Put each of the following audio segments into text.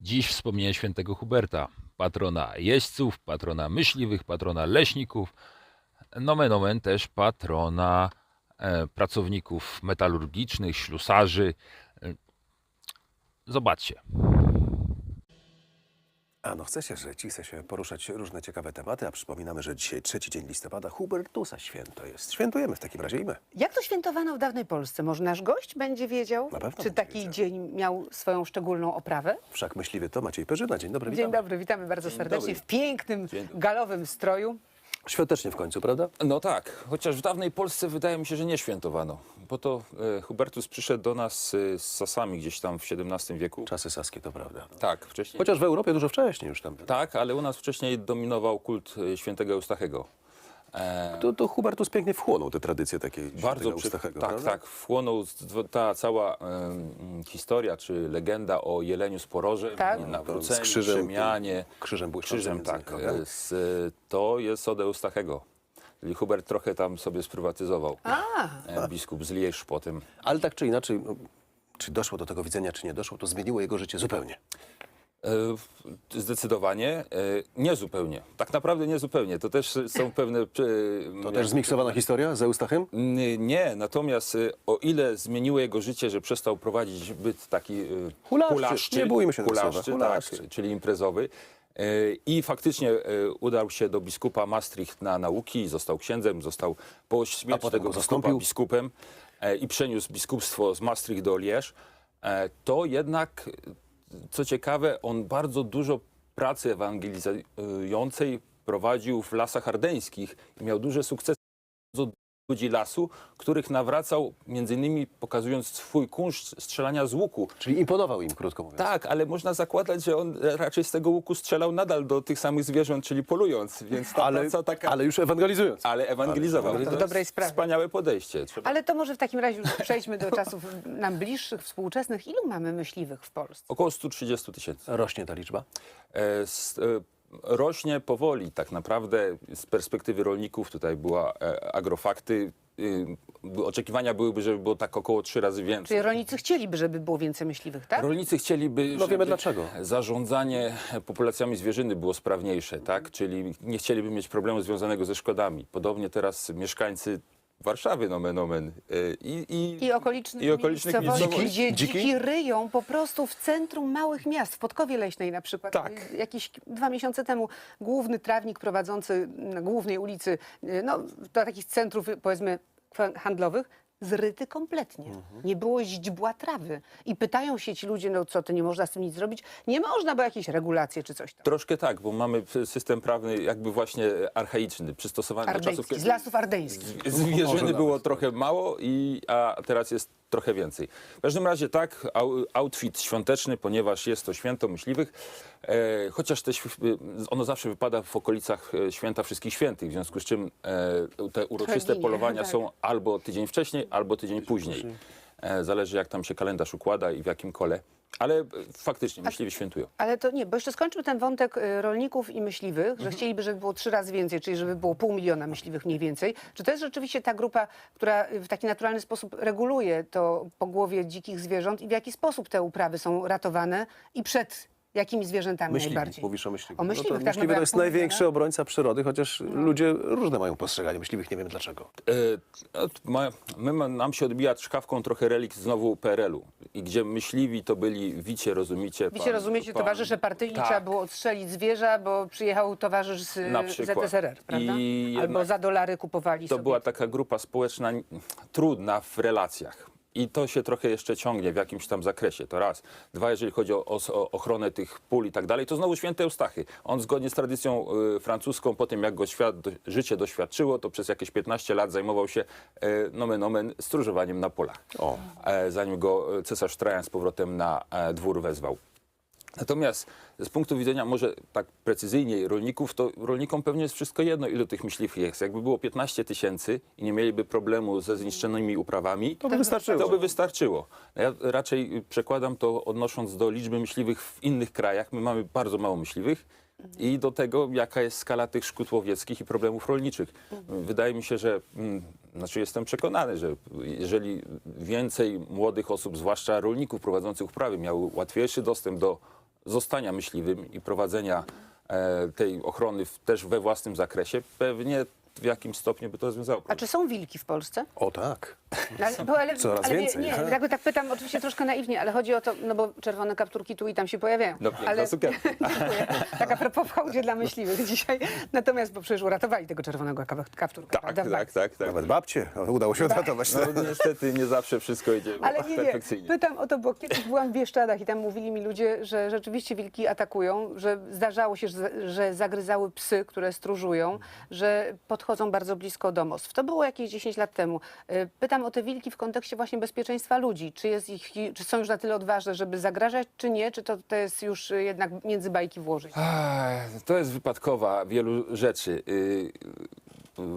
Dziś wspomnienie świętego Huberta, patrona jeźdźców, patrona myśliwych, patrona leśników, nomen omen też patrona e, pracowników metalurgicznych, ślusarzy. E, Zobaczcie. A no chce się żyć i chce się poruszać różne ciekawe tematy, a przypominamy, że dzisiaj trzeci dzień listopada, Hubertusa święto jest. Świętujemy w takim razie i my. Jak to świętowano w dawnej Polsce? Może nasz gość będzie wiedział? Na pewno Czy będzie taki wiedział. dzień miał swoją szczególną oprawę? Wszak myśliwy to Maciej Perzyna. Dzień dobry, Dzień witamy. dobry, witamy bardzo serdecznie dobry. w pięknym, galowym stroju. Świątecznie w końcu, prawda? No tak, chociaż w dawnej Polsce wydaje mi się, że nie świętowano. Bo to e, Hubertus przyszedł do nas e, z Sasami gdzieś tam w XVII wieku. Czasy saskie, to prawda. Tak, wcześniej. Chociaż w Europie dużo wcześniej już tam. Tak, ale u nas wcześniej dominował kult e, świętego Eustachego. To, to Hubertus pięknie wchłonął te tradycje takie bardzo przy, tak, prawda? tak, wchłonął ta cała em, historia czy legenda o jeleniu z porożem, Tak. nawróceniu, Z krzyżem, przemianie. krzyżem Krzyżem, tak. e, Z, e, to jest od Eustachego. Czyli Hubert trochę tam sobie sprywatyzował. A, E, Biskup z Lież potem. Ale tak czy inaczej, no, czy doszło do tego widzenia, czy nie doszło, to zmieniło jego życie zupełnie. E, Zdecydowanie e, nie zupełnie. Tak naprawdę nie zupełnie. To też są pewne. e, To też zmiksowana historia z Eustachem? Nie, natomiast o ile zmieniło jego życie, że przestał prowadzić byt taki Hulaszczy. Nie bójmy się hulaszczy. Hulaszczy. tak, czyli imprezowy. I faktycznie udał się do biskupa Maastricht na nauki, został księdzem, został po śmierci tego go biskupa biskupem i przeniósł biskupstwo z Maastricht do Lierz. E, To jednak, co ciekawe, on bardzo dużo pracy ewangelizującej prowadził w lasach ardeńskich i miał duże sukcesy ludzi lasu, których nawracał między innymi pokazując swój kunszt strzelania z łuku. Czyli imponował im, krótko mówiąc. Tak, ale można zakładać, że on raczej z tego łuku strzelał nadal do tych samych zwierząt, czyli polując, więc ta ale, praca taka... ale już ewangelizując. ale ewangelizował. Ale to jest dobrej sprawie. Wspaniałe podejście. Trzeba... ale to może w takim razie już przejdźmy do czasów nam bliższych, współczesnych. Ilu mamy myśliwych w Polsce? Około 130 tysięcy. Rośnie ta liczba. E, e, Rośnie powoli tak naprawdę z perspektywy rolników. Tutaj była e, agrofakty. y, Oczekiwania byłyby, żeby było tak około trzy razy więcej. Czyli rolnicy chcieliby, żeby było więcej myśliwych, tak? Rolnicy chcieliby, No wiemy żeby dlaczego. zarządzanie populacjami zwierzyny było sprawniejsze, tak? Czyli nie chcieliby mieć problemu związanego ze szkodami. Podobnie teraz mieszkańcy Warszawy, nomen omen, y, i, i, I okolicznych, i okolicznych miejscowości, miejscowości. gdzie Dziki? dziki? ryją po prostu w centrum małych miast, w Podkowie Leśnej na przykład. Tak. Jakieś dwa miesiące temu główny trawnik prowadzący na głównej ulicy, y, no do takich centrów powiedzmy handlowych, zryty kompletnie. Mhm. Nie było źdźbła trawy. I pytają się ci ludzie, no co, to nie można z tym nic zrobić? Nie można, bo jakieś regulacje czy coś tam. Troszkę tak, bo mamy system prawny jakby właśnie archaiczny, przystosowany do czasów, Ardeński, z lasów ardeńskich. Zwierzyny było trochę mało, i, a teraz jest trochę więcej. W każdym razie tak, outfit świąteczny, ponieważ jest to święto myśliwych, e, chociaż te, św- ono zawsze wypada w okolicach e, święta Wszystkich Świętych, w związku z czym e, te uroczyste polowania tak. są albo tydzień wcześniej, albo tydzień później. E, zależy jak tam się kalendarz układa i w jakim kole. Ale e, faktycznie myśliwi świętują. Ale to nie, bo jeszcze skończmy ten wątek y, rolników i myśliwych, Mhm. że chcieliby, żeby było trzy razy więcej, czyli żeby było pół miliona myśliwych mniej więcej. Czy to jest rzeczywiście ta grupa, która y, w taki naturalny sposób reguluje to pogłowie dzikich zwierząt i w jaki sposób te uprawy są ratowane i przed jakimi zwierzętami Myśliwi, najbardziej? mówisz o myśliwych. O myśliwych, no to tak, myśliwy no to jest mówię, największy no. obrońca przyrody, chociaż ludzie różne mają postrzeganie myśliwych, nie wiem dlaczego. E, no, my, nam się odbija czkawką trochę relikt znowu PRL-u. I gdzie myśliwi to byli wicie, rozumicie. Wiecie, pan- rozumiecie, pan- towarzysze partyjni, Tak. trzeba było odstrzelić zwierza, bo przyjechał towarzysz z. ZSRR, prawda? I Albo jednak za dolary kupowali To sobie. była taka grupa społeczna trudna w relacjach. I to się trochę jeszcze ciągnie w jakimś tam zakresie. To raz. Dwa, jeżeli chodzi o, o, ochronę tych pól i tak dalej, to znowu święty Eustachy. On zgodnie z tradycją y, francuską, po tym jak go świat, do, życie doświadczyło, to przez jakieś 15 lat zajmował się y, nomen omen stróżowaniem na polach. O. E, zanim go e, cesarz Trajan z powrotem na e, dwór wezwał. Natomiast z punktu widzenia może tak precyzyjniej rolników, to rolnikom pewnie jest wszystko jedno, ilu tych myśliwych jest. Jakby było 15 tysięcy i nie mieliby problemu ze zniszczonymi uprawami, To by wystarczyło. to by wystarczyło. Ja raczej przekładam to odnosząc do liczby myśliwych w innych krajach. My mamy bardzo mało myśliwych i do tego, jaka jest skala tych szkód łowieckich i problemów rolniczych. Wydaje mi się, że, mm, znaczy jestem przekonany, że jeżeli więcej młodych osób, zwłaszcza rolników prowadzących uprawy, miały łatwiejszy dostęp do zostania myśliwym i prowadzenia e, tej ochrony w, też we własnym zakresie, pewnie w jakimś stopniu by to rozwiązało A problem. czy są wilki w Polsce? O tak. No, ale, bo, ale, Coraz ale więcej, Nie, nie jakby tak pytam oczywiście troszkę naiwnie, ale chodzi o to, no bo czerwone kapturki tu i tam się pojawiają. No, piękna ale. Dziękuję. Tak a propos w hołdzie dla myśliwych dzisiaj. Natomiast, bo przecież uratowali tego czerwonego kapturka. Tak, prawda? tak, tak, tak. Nawet babcie o, udało się odratować. No niestety nie zawsze wszystko idzie Ale nie, nie. perfekcyjnie. Pytam o to, bo kiedyś byłam w Bieszczadach i tam mówili mi ludzie, że rzeczywiście wilki atakują, że zdarzało się, że, że zagryzały psy, które stróżują, że podchodzą bardzo blisko domostw. To było jakieś 10 lat temu. Y, Pytam o te wilki w kontekście właśnie bezpieczeństwa ludzi. Czy, jest ich, czy są już na tyle odważne, żeby zagrażać, czy nie? Czy to, to jest już y, jednak między bajki włożyć? To jest wypadkowa wielu rzeczy. Y,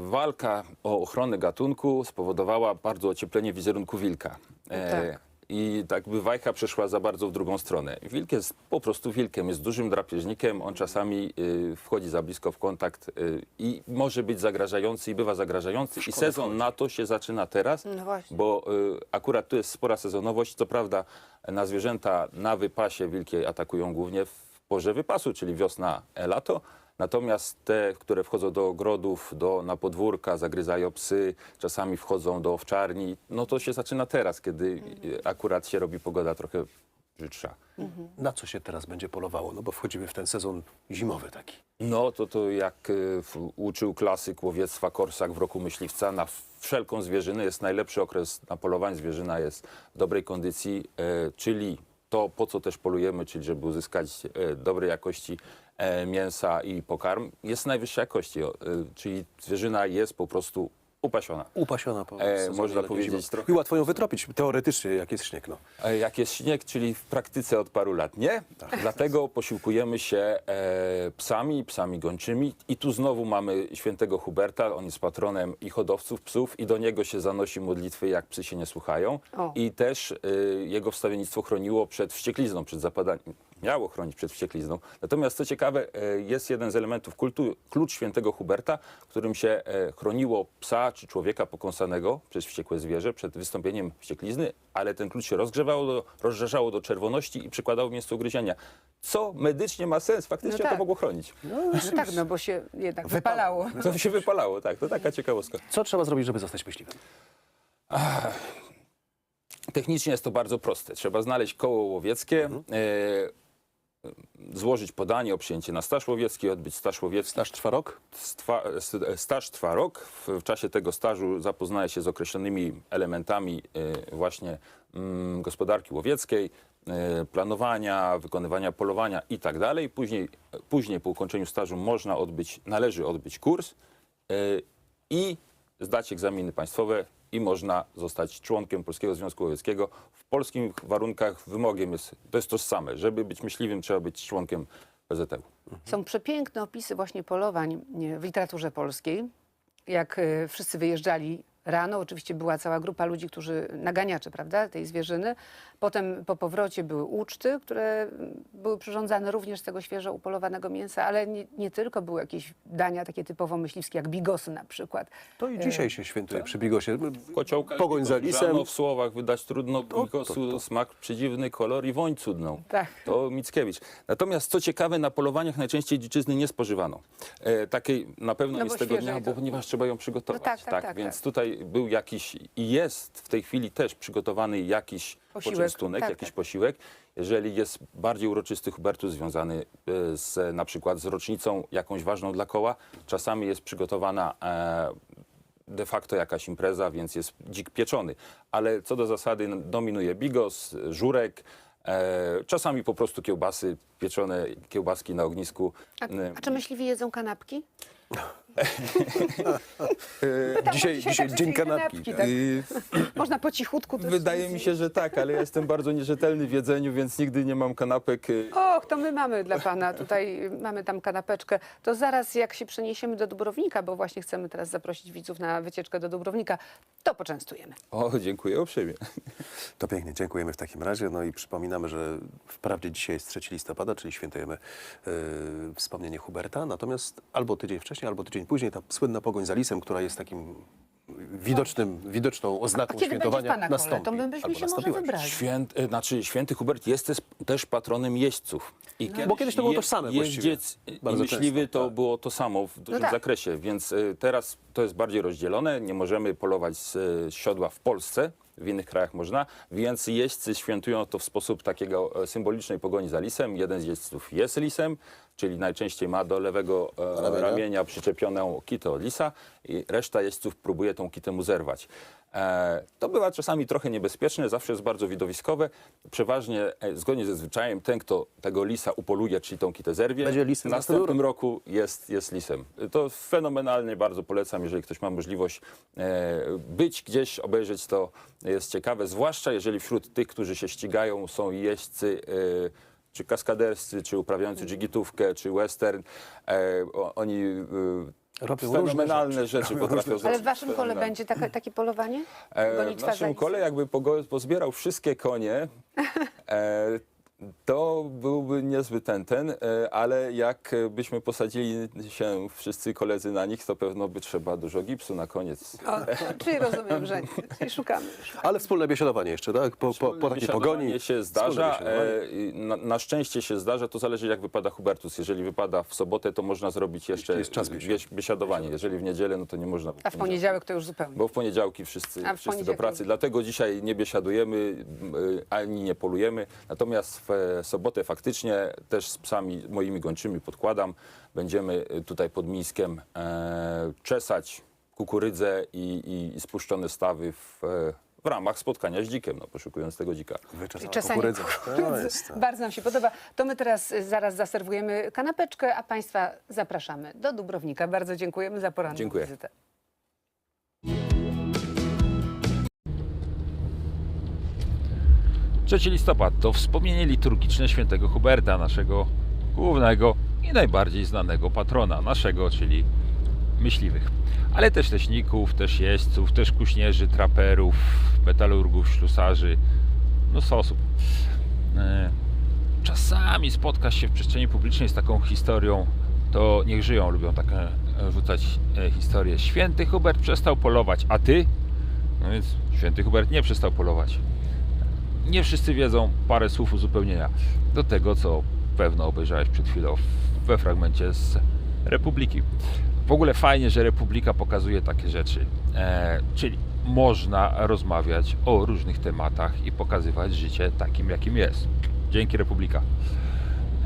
Walka o ochronę gatunku spowodowała bardzo ocieplenie wizerunku wilka. E, tak. I tak by wajcha przeszła za bardzo w drugą stronę. Wilk jest po prostu wilkiem, jest dużym drapieżnikiem, on czasami y, wchodzi za blisko w kontakt y, i może być zagrażający i bywa zagrażający. I sezon na to się zaczyna teraz, No właśnie. bo y, akurat tu jest spora sezonowość. Co prawda na zwierzęta na wypasie wilki atakują głównie w porze wypasu, czyli wiosna, e, lato. Natomiast te, które wchodzą do ogrodów, do, na podwórka, zagryzają psy, czasami wchodzą do owczarni, no to się zaczyna teraz, kiedy y, akurat się robi pogoda trochę brzydsza. Na co się teraz będzie polowało? No bo wchodzimy w ten sezon zimowy taki. No to to jak y, w- uczył klasyk łowiectwa Korsak w roku myśliwca, na wszelką zwierzynę jest najlepszy okres na polowanie. Zwierzyna jest w dobrej kondycji, e, czyli to, po co też polujemy, czyli żeby uzyskać e, dobrej jakości e, mięsa i pokarm, jest najwyższej jakości, e, czyli zwierzyna jest po prostu upasiona. Upasiona po E, sezonie można powiedzieć trochę- I łatwo ją wytropić, teoretycznie, jak jest śnieg. No. E, Jak jest śnieg, czyli w praktyce od paru lat nie. Dlatego posiłkujemy się e, psami, psami gończymi. I tu znowu mamy świętego Huberta. On jest patronem i hodowców psów i do niego się zanosi modlitwy, jak psy się nie słuchają. O. I też e, jego wstawiennictwo chroniło przed wścieklizną, przed zapadaniem. Miało chronić przed wścieklizną. Natomiast co ciekawe, e, jest jeden z elementów kultu, klucz świętego Huberta, którym się e, chroniło psa czy człowieka pokąsanego przez wściekłe zwierzę przed wystąpieniem wścieklizny, ale ten klucz się rozgrzewało, do, rozżarzało do czerwoności i przykładało miejsce ugryzienia. Co medycznie ma sens, faktycznie No tak. to mogło chronić. No tak, no bo się jednak Wypalało. To się wypalało, tak, to taka ciekawostka. Co trzeba zrobić, żeby zostać myśliwym? Technicznie jest to bardzo proste. Trzeba znaleźć koło łowieckie, e, złożyć podanie o przyjęcie na staż łowiecki, odbyć staż łowiecki. Staż trwa rok? Stwa, staż trwa rok. W, w czasie tego stażu zapoznaje się z określonymi elementami e, właśnie mm, gospodarki łowieckiej, e, planowania, wykonywania polowania i tak dalej. Później, później po ukończeniu stażu można odbyć, należy odbyć kurs e, i zdać egzaminy państwowe i można zostać członkiem Polskiego Związku Łowieckiego. W polskich warunkach wymogiem jest, to jest tożsame. Żeby być myśliwym, trzeba być członkiem PZU. Są przepiękne opisy właśnie polowań w literaturze polskiej. Jak e, wszyscy wyjeżdżali rano, oczywiście była cała grupa ludzi, którzy naganiacze, prawda, tej zwierzyny. Potem po powrocie były uczty, które były przyrządzane również z tego świeżo upolowanego mięsa, ale nie, nie tylko były jakieś dania takie typowo myśliwskie, jak bigosy na przykład. To i dzisiaj się świętuje przy Bigosie. Kociołka Pogoń za lisem. W słowach wydać trudno, Bikosu smak przedziwny, kolor i woń cudną. Tak. To Mickiewicz. Natomiast co ciekawe, na polowaniach najczęściej dziczyzny nie spożywano. E, takiej na pewno No nie z tego dnia, to- bo ponieważ trzeba ją przygotować. No tak, tak, tak, Więc tak. Tutaj był jakiś i jest w tej chwili też przygotowany jakiś Posiłek. poczęstunek, Tak, jakiś tak. posiłek. Jeżeli jest bardziej uroczysty Hubertus związany e, z na przykład z rocznicą jakąś ważną dla koła, czasami jest przygotowana e, de facto jakaś impreza, więc jest dzik pieczony. Ale co do zasady dominuje bigos, żurek, e, czasami po prostu kiełbasy, pieczone kiełbaski na ognisku. A, a czy myśliwi jedzą kanapki? Dzisiaj, dzisiaj dzisiaj tak dzień dzisiaj kanapki. kanapki, tak. y, Można po cichutku też Wydaje mi się, że tak, ale ja jestem bardzo nierzetelny w jedzeniu, więc nigdy nie mam kanapek. y, Och, to my mamy dla pana tutaj, mamy tam kanapeczkę. To zaraz jak się przeniesiemy do Dubrownika, bo właśnie chcemy teraz zaprosić widzów na wycieczkę do Dubrownika, to poczęstujemy. O, dziękuję uprzejmie. To pięknie, dziękujemy w takim razie. No i przypominamy, że wprawdzie dzisiaj jest 3 listopada, czyli świętujemy e, wspomnienie Huberta, natomiast albo tydzień wcześniej, albo tydzień później ta słynna pogoń za lisem, która jest takim widocznym, widoczną A oznaką kiedy będzie w świętowania pana kole, nastąpi. to my byśmy albo się może nastąpiła. wybrali. Święt, e, znaczy święty Hubert jest też, też patronem jeźdźców. I kiedyś Bo kiedyś to było tożsame właściwie. Jeździec i Bardzo myśliwy często, to tak. było to samo w dużym tak. zakresie, więc e, teraz to jest bardziej rozdzielone. Nie możemy polować z e, siodła w Polsce, w innych krajach można, więc jeźdźcy świętują to w sposób takiego e, symbolicznej pogoni za lisem. Jeden z jeźdźców jest lisem, czyli najczęściej ma do lewego e, Ramienia. ramienia przyczepioną kitę od lisa i reszta jeźdźców próbuje tą kitę mu zerwać. E, to bywa czasami trochę niebezpieczne, zawsze jest bardzo widowiskowe. Przeważnie, e, zgodnie ze zwyczajem, ten, kto tego lisa upoluje, czyli tą kitę zerwie, Będzie lisem w na następnym roku jest, jest lisem. To fenomenalnie bardzo polecam, jeżeli ktoś ma możliwość e, być gdzieś, obejrzeć to, jest ciekawe, zwłaszcza jeżeli wśród tych, którzy się ścigają, są jeźdźcy czy kaskaderscy, czy uprawiający dżigitówkę, czy western. E, oni e, Robią fenomenalne rzeczy, potrafią zrobić. Ale w waszym kole będzie taka, takie polowanie? E, w naszym kole jakby pozbierał wszystkie konie, e, to byłby niezły ten, ten, e, ale jak e, byśmy posadzili się wszyscy koledzy na nich, to pewno by trzeba dużo gipsu na koniec. O, czyli rozumiem, że czyli szukamy. Ale wspólne biesiadowanie jeszcze, tak? Po, po, po takiej pogoni. się zdarza. E, na, na szczęście się zdarza, to zależy jak wypada Hubertus. Jeżeli wypada w sobotę, to można zrobić jeszcze Jest czas biesiadowanie. Jeżeli w niedzielę, no to nie można. A w poniedziałek to już zupełnie. Bo w poniedziałki wszyscy, w wszyscy do pracy. Dlatego dzisiaj nie biesiadujemy y, ani nie polujemy. Natomiast w e, sobotę faktycznie też z psami moimi gończymi podkładam. Będziemy y, tutaj pod Mińskiem e, czesać kukurydzę i, i, i spuszczone stawy w, e, w ramach spotkania z dzikiem, no, poszukując tego dzika. Wyczesana Czasami kukurydza. kukurydzy. Bardzo nam się podoba. To my teraz y, zaraz zaserwujemy kanapeczkę, a Państwa zapraszamy do Dubrownika. Bardzo dziękujemy za poranną Dziękuję. wizytę. Trzeci listopad to wspomnienie liturgiczne świętego Huberta, naszego głównego i najbardziej znanego patrona naszego, czyli myśliwych. Ale też leśników, też jeźdźców, też kuśnierzy, traperów, metalurgów, ślusarzy, mnóstwo osób. E, Czasami spotkasz się w przestrzeni publicznej z taką historią, to niech żyją, lubią takie e, rzucać e, historie. Święty Hubert przestał polować, a ty? No więc święty Hubert nie przestał polować nie wszyscy wiedzą parę słów uzupełnienia do tego, co pewno obejrzałeś przed chwilą we fragmencie z Republiki. W ogóle fajnie, że Republika pokazuje takie rzeczy, e, czyli można rozmawiać o różnych tematach i pokazywać życie takim, jakim jest. Dzięki Republika.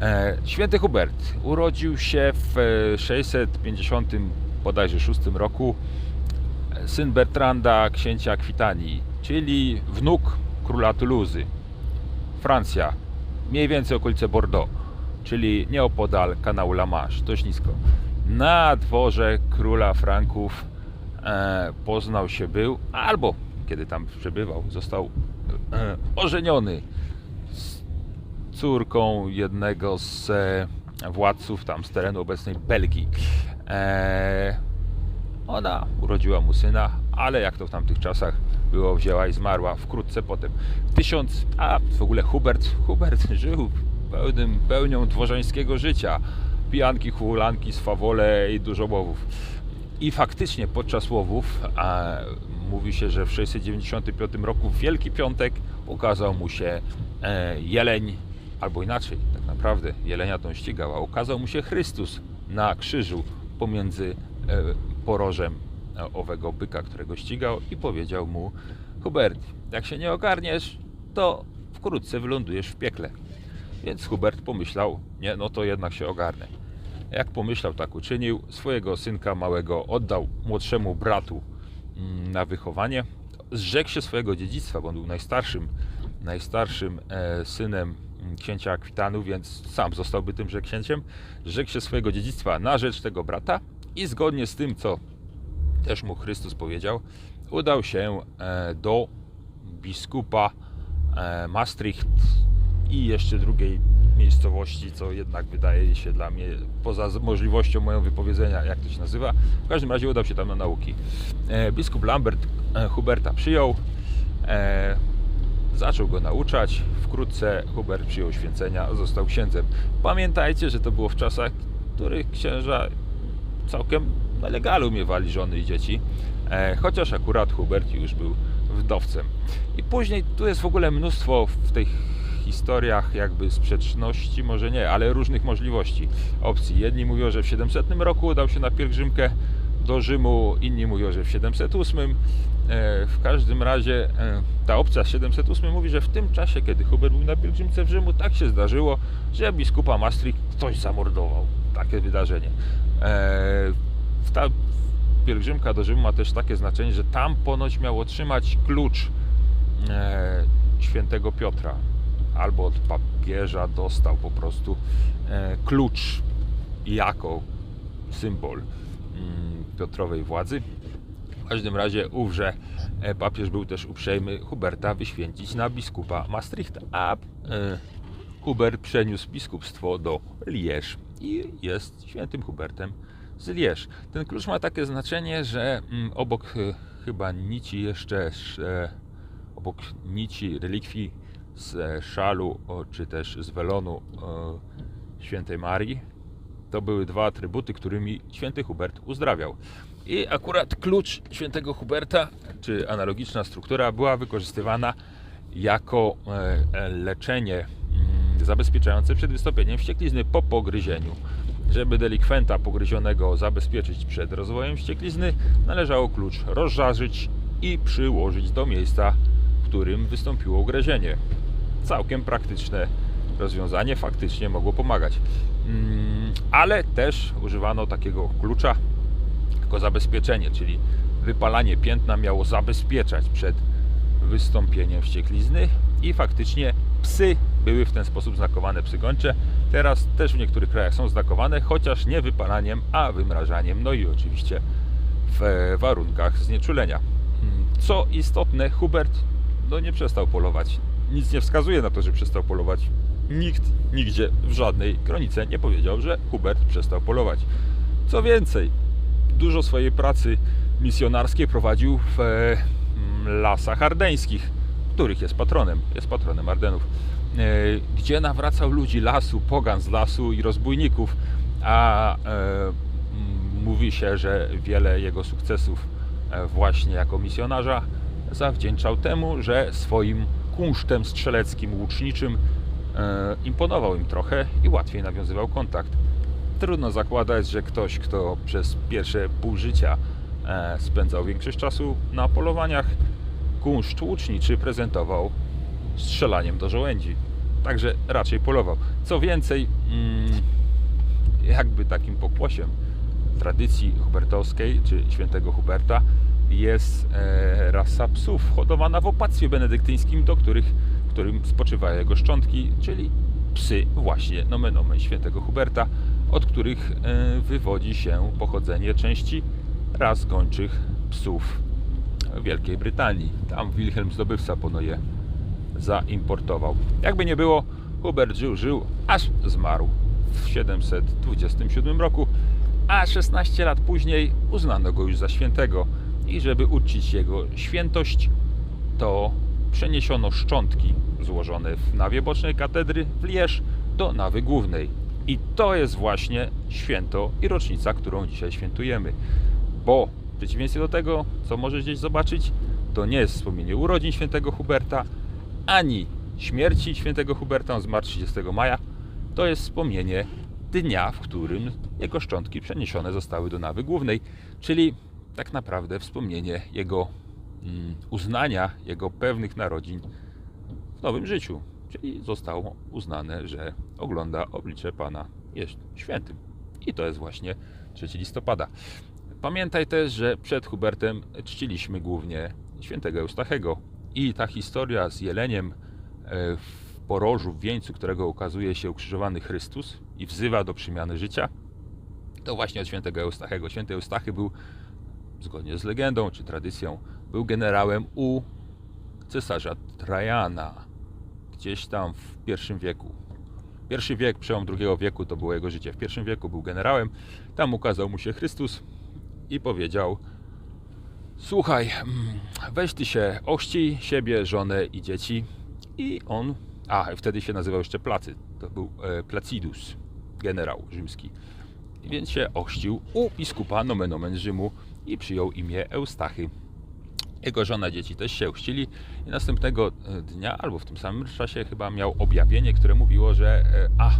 E, Święty Hubert urodził się w e, 650 bodajże 6 roku syn Bertranda, księcia Akwitanii, czyli wnuk króla Toulouse. Francja, mniej więcej okolice Bordeaux, czyli nieopodal kanału La Manche, dość nisko. Na dworze króla Franków e, poznał się był, albo kiedy tam przebywał, został e, ożeniony z córką jednego z e, władców tam z terenu obecnej Belgii. E, ona urodziła mu syna, ale jak to w tamtych czasach było, wzięła i zmarła wkrótce potem. Tysiąc, a w ogóle Hubert, Hubert żył pełnym, pełnią dworzańskiego życia. Pijanki, hulanki, swawole i dużo łowów. I faktycznie podczas łowów, a, mówi się, że w 695 roku w Wielki Piątek ukazał mu się e, jeleń, albo inaczej, tak naprawdę jelenia tą ścigał, a ukazał mu się Chrystus na krzyżu pomiędzy e, porożem owego byka, którego ścigał i powiedział mu Hubert, jak się nie ogarniesz, to wkrótce wylądujesz w piekle. Więc Hubert pomyślał, nie, no to jednak się ogarnę. Jak pomyślał, tak uczynił. Swojego synka małego oddał młodszemu bratu mm, na wychowanie. Zrzekł się swojego dziedzictwa, bo on był najstarszym, najstarszym e, synem mm, księcia Akwitanu, więc sam zostałby tymże księciem. Zrzekł się swojego dziedzictwa na rzecz tego brata i zgodnie z tym, co też mu Chrystus powiedział, udał się e, do biskupa e, Maastricht i jeszcze drugiej miejscowości, co jednak wydaje się dla mnie poza możliwością moją wypowiedzenia, jak to się nazywa. W każdym razie udał się tam na nauki. E, biskup Lambert Huberta przyjął, zaczął go nauczać. Wkrótce Hubert przyjął święcenia, został księdzem. Pamiętajcie, że to było w czasach, w których księża całkiem na legalu miewali żony i dzieci, e, chociaż akurat Hubert już był wdowcem. I później tu jest w ogóle mnóstwo w tych historiach jakby sprzeczności, może nie, ale różnych możliwości, opcji. Jedni mówią, że w 700 roku udał się na pielgrzymkę do Rzymu, inni mówią, że w 708. E, W każdym razie e, ta opcja z 708 mówi, że w tym czasie, kiedy Hubert był na pielgrzymce w Rzymu, tak się zdarzyło, że biskupa Maastricht ktoś zamordował. Takie wydarzenie. Ta pielgrzymka do Rzymu ma też takie znaczenie, że tam ponoć miał otrzymać klucz e, świętego Piotra. Albo od papieża dostał po prostu e, klucz jako symbol mm, Piotrowej władzy. W każdym razie ówże e, papież był też uprzejmy Huberta wyświęcić na biskupa Maastrichta, a e, Hubert przeniósł biskupstwo do Lierz i jest świętym Hubertem z. Ten klucz ma takie znaczenie, że mm, obok e, chyba nici jeszcze e, obok nici relikwii z e, szalu czy też z welonu świętej Marii to były dwa atrybuty, którymi święty Hubert uzdrawiał. I akurat klucz świętego Huberta, czy analogiczna struktura, była wykorzystywana jako e, leczenie mm, zabezpieczające przed wystąpieniem wścieklizny po pogryzieniu. Żeby delikwenta pogryzionego zabezpieczyć przed rozwojem wścieklizny, należało klucz rozżarzyć i przyłożyć do miejsca, w którym wystąpiło ugryzienie. Całkiem praktyczne rozwiązanie, faktycznie mogło pomagać. Mm, Ale też używano takiego klucza jako zabezpieczenie, czyli wypalanie piętna miało zabezpieczać przed wystąpieniem wścieklizny i faktycznie psy były w ten sposób znakowane psy gończe. Teraz też w niektórych krajach są znakowane, chociaż nie wypalaniem, a wymrażaniem, no i oczywiście w e, warunkach znieczulenia. Mm, Co istotne, Hubert no nie przestał polować. Nic nie wskazuje na to, że przestał polować. Nikt nigdzie w żadnej kronice nie powiedział, że Hubert przestał polować. Co więcej, dużo swojej pracy misjonarskiej prowadził w e, lasach ardeńskich, których jest patronem, jest patronem Ardenów, gdzie nawracał ludzi lasu, pogan z lasu i rozbójników, a e, mówi się, że wiele jego sukcesów e, właśnie jako misjonarza zawdzięczał temu, że swoim kunsztem strzeleckim, łuczniczym e, imponował im trochę i łatwiej nawiązywał kontakt. Trudno zakładać, że ktoś, kto przez pierwsze pół życia e, spędzał większość czasu na polowaniach, kunszt łuczniczy prezentował strzelaniem do żołędzi. Także raczej polował. Co więcej, mm, jakby takim pokłosiem tradycji hubertowskiej, czy świętego Huberta, jest e, rasa psów hodowana w opactwie benedyktyńskim, do których, którym spoczywają jego szczątki, czyli psy właśnie nomen omen świętego Huberta, od których e, wywodzi się pochodzenie części ras gończych psów Wielkiej Brytanii. Tam Wilhelm Zdobywca pono je zaimportował. Jakby nie było, Hubert żył, żył, aż zmarł w 727 roku, a 16 lat później uznano go już za świętego i żeby uczcić jego świętość, to przeniesiono szczątki złożone w nawie bocznej katedry w Lierz do nawy głównej. I to jest właśnie święto i rocznica, którą dzisiaj świętujemy. Bo w przeciwieństwie do tego, co możesz gdzieś zobaczyć, to nie jest wspomnienie urodzin świętego Huberta, ani śmierci świętego Huberta, on zmarł 30 maja. To jest wspomnienie dnia, w którym jego szczątki przeniesione zostały do nawy głównej, czyli tak naprawdę wspomnienie jego mm, uznania, jego pewnych narodzin w nowym życiu. Czyli zostało uznane, że ogląda oblicze Pana, jest świętym. I to jest właśnie 3 listopada. Pamiętaj też, że przed Hubertem czciliśmy głównie świętego Eustachego. I ta historia z jeleniem e, w porożu, w wieńcu, którego ukazuje się ukrzyżowany Chrystus i wzywa do przemiany życia, to właśnie od świętego Eustachego. Święty Eustachy był, zgodnie z legendą czy tradycją, był generałem u cesarza Trajana, gdzieś tam w pierwszym wieku. Pierwszy wiek, przełom drugiego wieku to było jego życie. W pierwszym wieku był generałem, tam ukazał mu się Chrystus i powiedział: Słuchaj, mm, weź ty się, ochrzcij siebie, żonę i dzieci. I on, a wtedy się nazywał jeszcze Placy, to był e, Placidus, generał rzymski. więc się ochrzcił u biskupa nomen omen Rzymu i przyjął imię Eustachy. Jego żona, dzieci też się chrzcili i następnego e, dnia, albo w tym samym czasie chyba miał objawienie, które mówiło, że e, a,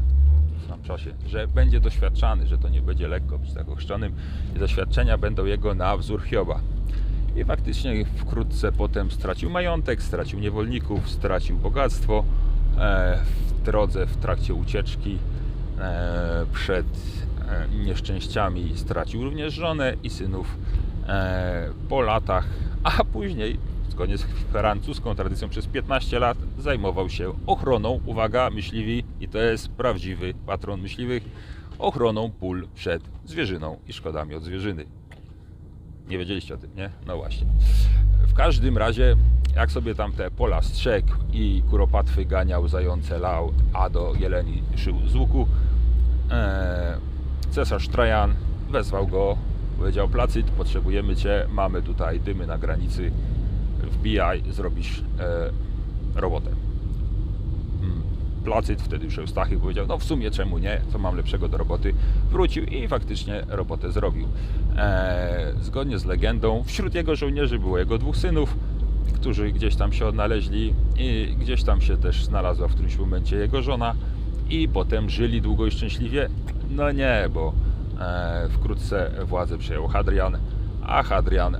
w czasie, że będzie doświadczany, że to nie będzie lekko być tak ochrzczonym i doświadczenia będą jego na wzór Hioba. I faktycznie wkrótce potem stracił majątek, stracił niewolników, stracił bogactwo. E, w drodze, w trakcie ucieczki e, przed e, nieszczęściami stracił również żonę i synów po latach, a później, zgodnie z francuską tradycją, przez 15 lat zajmował się ochroną, uwaga, myśliwi, i to jest prawdziwy patron myśliwych, ochroną pól przed zwierzyną i szkodami od zwierzyny. Nie wiedzieliście o tym, nie? No właśnie. W każdym razie, jak sobie tam te pola strzegł i kuropatwy ganiał, zające lał, a do jeleni szył z łuku, e, cesarz Trajan wezwał go, powiedział Placyt, potrzebujemy cię, mamy tutaj dymy na granicy, wbijaj, zrobisz e, robotę. Mm, Placyt, wtedy już Eustachy powiedział, no w sumie czemu nie, co mam lepszego do roboty. Wrócił i faktycznie robotę zrobił. E, zgodnie z legendą, wśród jego żołnierzy było jego dwóch synów, którzy gdzieś tam się odnaleźli i gdzieś tam się też znalazła w którymś momencie jego żona i potem żyli długo i szczęśliwie. No nie, bo e, wkrótce władzę przejął Hadrian, a Hadrian,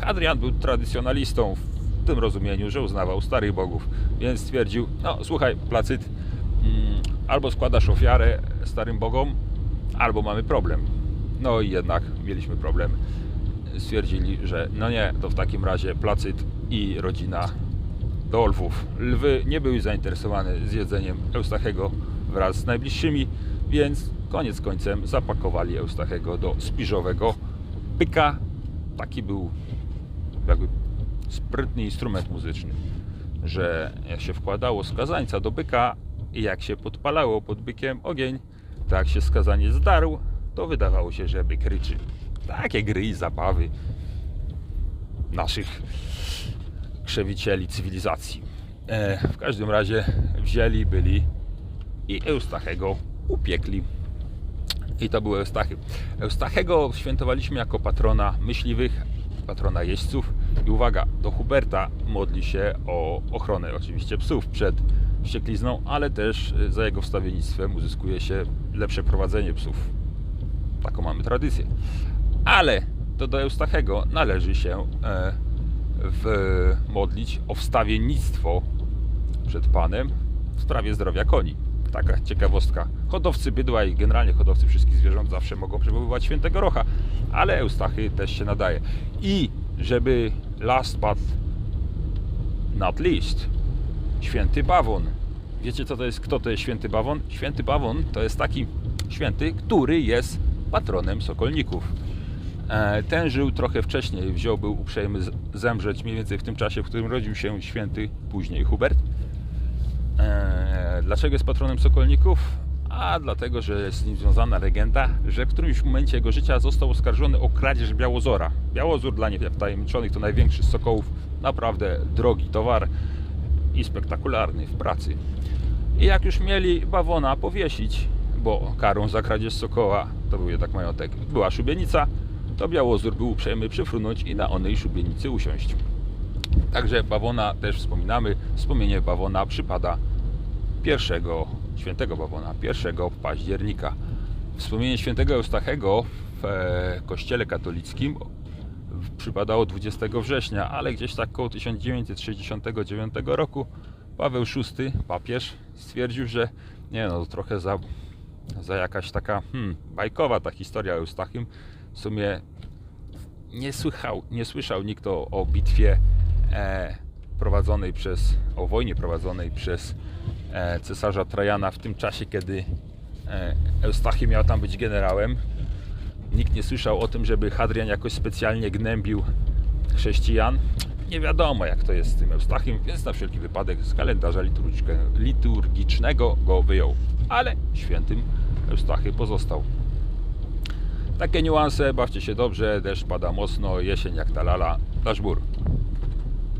Hadrian był tradycjonalistą w tym rozumieniu, że uznawał starych bogów, więc stwierdził, no słuchaj, Placyt, mm, albo składasz ofiarę starym bogom, albo mamy problem. No i jednak mieliśmy problem. Stwierdzili, że no nie, to w takim razie Placyt i rodzina do lwów. Lwy nie były zainteresowane zjedzeniem Eustachego wraz z najbliższymi, więc koniec końcem zapakowali Eustachego do spiżowego byka. Taki był jakby sprytny instrument muzyczny, że jak się wkładało skazańca do byka i jak się podpalało pod bykiem ogień, to jak się skazaniec zdarł, to wydawało się, że byk ryczy. Takie gry i zabawy naszych krzewicieli cywilizacji. E, w każdym razie wzięli, byli i Eustachego upiekli. I to był Eustachy. Eustachego świętowaliśmy jako patrona myśliwych, patrona jeźdźców. I uwaga, do Huberta modli się o ochronę oczywiście psów przed wścieklizną, ale też e, za jego wstawiennictwem uzyskuje się lepsze prowadzenie psów. Taką mamy tradycję. Ale to do Eustachego należy się e, w, modlić o wstawiennictwo przed Panem w sprawie zdrowia koni. Taka ciekawostka. Hodowcy bydła i generalnie hodowcy wszystkich zwierząt zawsze mogą przywoływać świętego rocha, ale Eustachy też się nadaje. I żeby last but not least, święty Bawon. Wiecie co to jest, kto to jest święty Bawon? Święty Bawon to jest taki święty, który jest patronem sokolników. E, Ten żył trochę wcześniej, wziął był uprzejmy zemrzeć mniej więcej w tym czasie, w którym rodził się święty później Hubert. E, Dlaczego jest patronem sokolników? A dlatego, że jest z nim związana legenda, że w którymś momencie jego życia został oskarżony o kradzież białozora. Białozór dla niewtajemniczonych to największy z sokołów, naprawdę drogi towar i spektakularny w pracy. I jak już mieli bawona powiesić, bo karą za kradzież sokoła, to był jednak majątek, była szubienica, to Białozór był uprzejmy przyfrunąć i na onej szubienicy usiąść. Także Bawona też wspominamy. Wspomnienie Bawona przypada 1 świętego Bawona, 1 października. Wspomnienie świętego Eustachego w e, kościele katolickim przypadało 20 września, ale gdzieś tak koło 1969 roku Paweł VI, papież, stwierdził, że nie no, trochę za, za jakaś taka hmm, bajkowa ta historia o. W sumie nie słychał, nie słyszał nikt o, o bitwie e, prowadzonej przez, o wojnie prowadzonej przez cesarza Trajana w tym czasie, kiedy e, Eustachy miał tam być generałem. Nikt nie słyszał o tym, żeby Hadrian jakoś specjalnie gnębił chrześcijan. Nie wiadomo, jak to jest z tym Eustachim, więc na wszelki wypadek z kalendarza liturgiczne- liturgicznego go wyjął. Ale świętym Eustachy pozostał. Takie niuanse, bawcie się dobrze, deszcz pada mocno, jesień jak ta lala, dasz bór.